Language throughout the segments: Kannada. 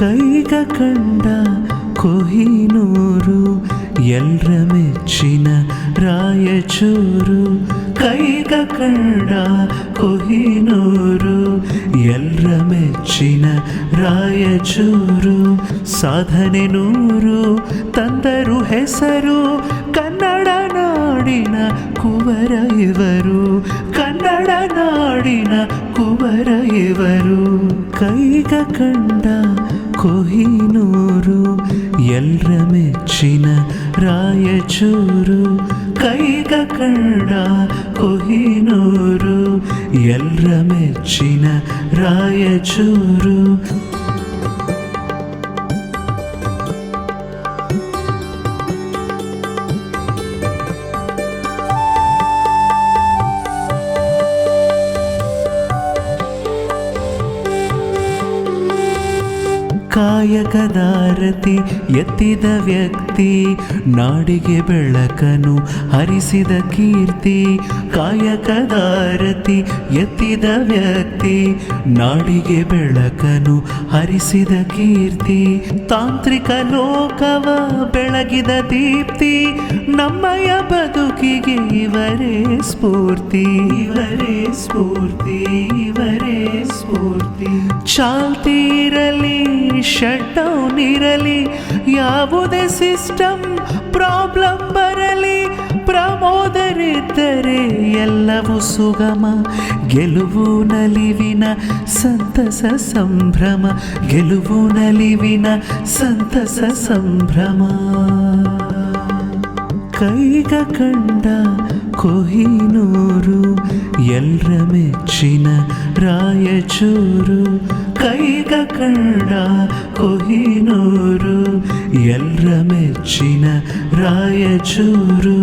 ಕಂಡ ಕೊಹಿನೂರು ಎಲ್ರ ಮೆಚ್ಚಿನ ರಾಯಚೂರು ಕೈಗ ಕಂಡ ಕೊಹಿನೂರು ಎಲ್ರ ಮೆಚ್ಚಿನ ರಾಯಚೂರು ಸಾಧನೆ ನೂರು ತಂದರು ಹೆಸರು ಕನ್ನಡ ನಾಡಿನ ಕುವರ ಇವರು ಕನ್ನಡ ನಾಡಿನ ಕುವರ ಇವರು ಕೈಗ ಕಂಡ ರಾಯಚೂರು ಕೈಗ ಕಂಡ ಕೊಹಿನೂರು ಎಲ್ಲರ ಮೆಚ್ಚಿನ ರಾಯಚೂರು ಕಾಯಕದಾರತಿ ಎತ್ತಿದ ವ್ಯಕ್ತಿ ನಾಡಿಗೆ ಬೆಳಕನು ಹರಿಸಿದ ಕೀರ್ತಿ ಕಾಯಕದಾರತಿ ಎತ್ತಿದ ವ್ಯಕ್ತಿ, ನಾಡಿಗೆ ಬೆಳಕನು ಹರಿಸಿದ ಕೀರ್ತಿ, ತಾಂತ್ರಿಕ ಲೋಕವ ಬೆಳಗಿದ ದೀಪ್ತಿ, ನಮ್ಮಯ ಬದುಕಿಗೆ ಇವರೇ ಸ್ಫೂರ್ತಿ ಇವರೇ ಸ್ಫೂರ್ತಿ ಇವರೇ ಸ್ಫೂರ್ತಿ. ಚಾಲ್ತಿ ಇರಲಿ ಶಟ್ ಇರಲಿ ಯಾವುದೇ ಸಿಸ್ಟಮ್ ಪ್ರಾಬ್ಲಮ್ ಬರಲಿ. ಪ್ರಮೋದರಿದ್ದರೆ ಎಲ್ಲವೂ ಸುಗಮ. ಗೆಲುವು ನಲಿವಿನ ಸಂತಸ ಸಂಭ್ರಮ. ಗೆಲುವು ನಲಿವಿನ ಸಂತಸ ಸಂಭ್ರಮ. ಕೈಗ ಕಂಡ ಕೊಹಿನೂರು, ಎಲ್ರ ಮೆಚ್ಚಿನ ರಾಯಚೂರು. ಕೈಗ ಕಂಡ ಕೊಹಿನೂರು ಎಲ್ರ ಮೆಚ್ಚಿನ ರಾಯಚೂರು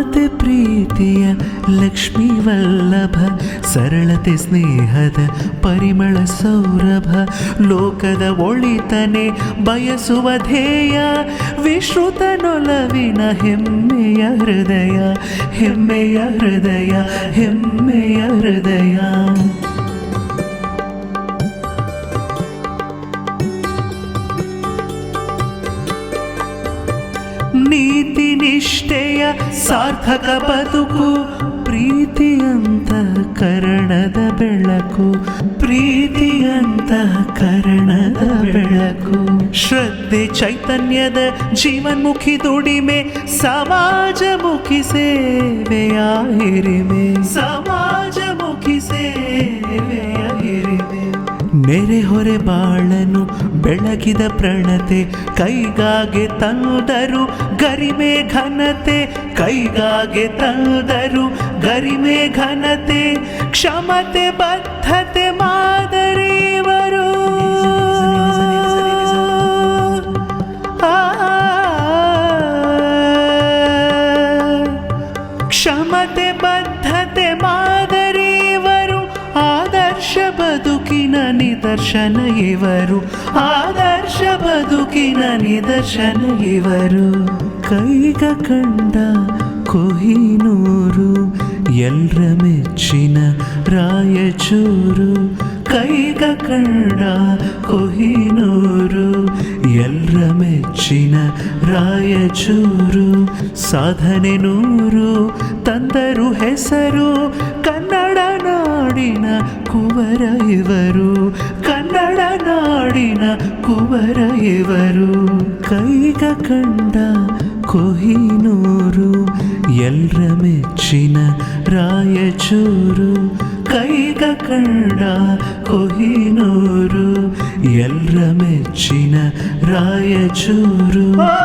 ಮಮತೆ ಪ್ರೀತಿಯ ಲಕ್ಷ್ಮೀ ವಲ್ಲಭ, ಸರಳತೆ ಸ್ನೇಹದ ಪರಿಮಳ ಸೌರಭ, ಲೋಕದ ಒಳಿತನೆ ಬಯಸುವ ಧ್ಯೇಯ, ವಿಶ್ರುತನೊಲವಿನ ಹೆಮ್ಮೆಯ ಹೃದಯ ಹೆಮ್ಮೆಯ ಹೃದಯ ಹೆಮ್ಮೆಯ ಹೃದಯ. ನಿಷ್ಠೆಯ ಸಾರ್ಥಕ ಬದುಕು ಪ್ರೀತಿಯಂತ ಕರಣದ ಬೆಳಕು ಪ್ರೀತಿಯಂತ ಕರಣದ ಬೆಳಕು. ಶ್ರದ್ಧೆ ಚೈತನ್ಯದ ಜೀವನ್ಮುಖಿ ದುಡಿಮೆ, ಸಮಾಜಮುಖಿ ಸೇವೆಯ ಹಿರಿಮೆ. ಸಮಾಜಮುಖಿ ಸೇವೆಯ ಹಿರಿಮೆ. ನೆರೆಹೊರೆ ಬಾಳನು ಬೆಳಗಿದ ಪ್ರಣತೆ ಕೈಗಾಗೆ ತಂದರು ಗರಿಮೆ ಘನತೆ ಕೈಗಾಗೆ ತಂದರು ಗರಿಮೆ ಘನತೆ ಕ್ಷಮತೆ ಬದ್ಧತೆ ಮಾದರಿವರು ಬದುಕಿನ ನಿದರ್ಶನ ಇವರು ಆದರ್ಶ ಬದುಕಿನ ನಿದರ್ಶನ ಇವರು ಕೈಗ ಕಂಡ ಕೊಹಿನೂರು ಎಲ್ರ ಮೆಚ್ಚಿನ ರಾಯಚೂರು ಕೈಗ ಕಂಡ ಕೊಹಿನೂರು ಎಲ್ರ ಮೆಚ್ಚಿನ ರಾಯಚೂರು ಸಾಧನೆ ನೂರು ತಂದರು ಹೆಸರು ಕನ್ನಡ ನಾಡಿನ ಕುವರ ಇವರು ಕನ್ನಡ ನಾಡಿನ ಕುವರ ಇವರು ಕೈಗ ಕಂಡ ಕೊಹಿನೂರು ಎಲ್ರ ಮೆಚ್ಚಿನ ರಾಯಚೂರು ಕೈಗ ಕಂಡ ಕೊಹಿನೂರು ಎಲ್ರ ಮೆಚ್ಚಿನ ರಾಯಚೂರು ಕೈಗ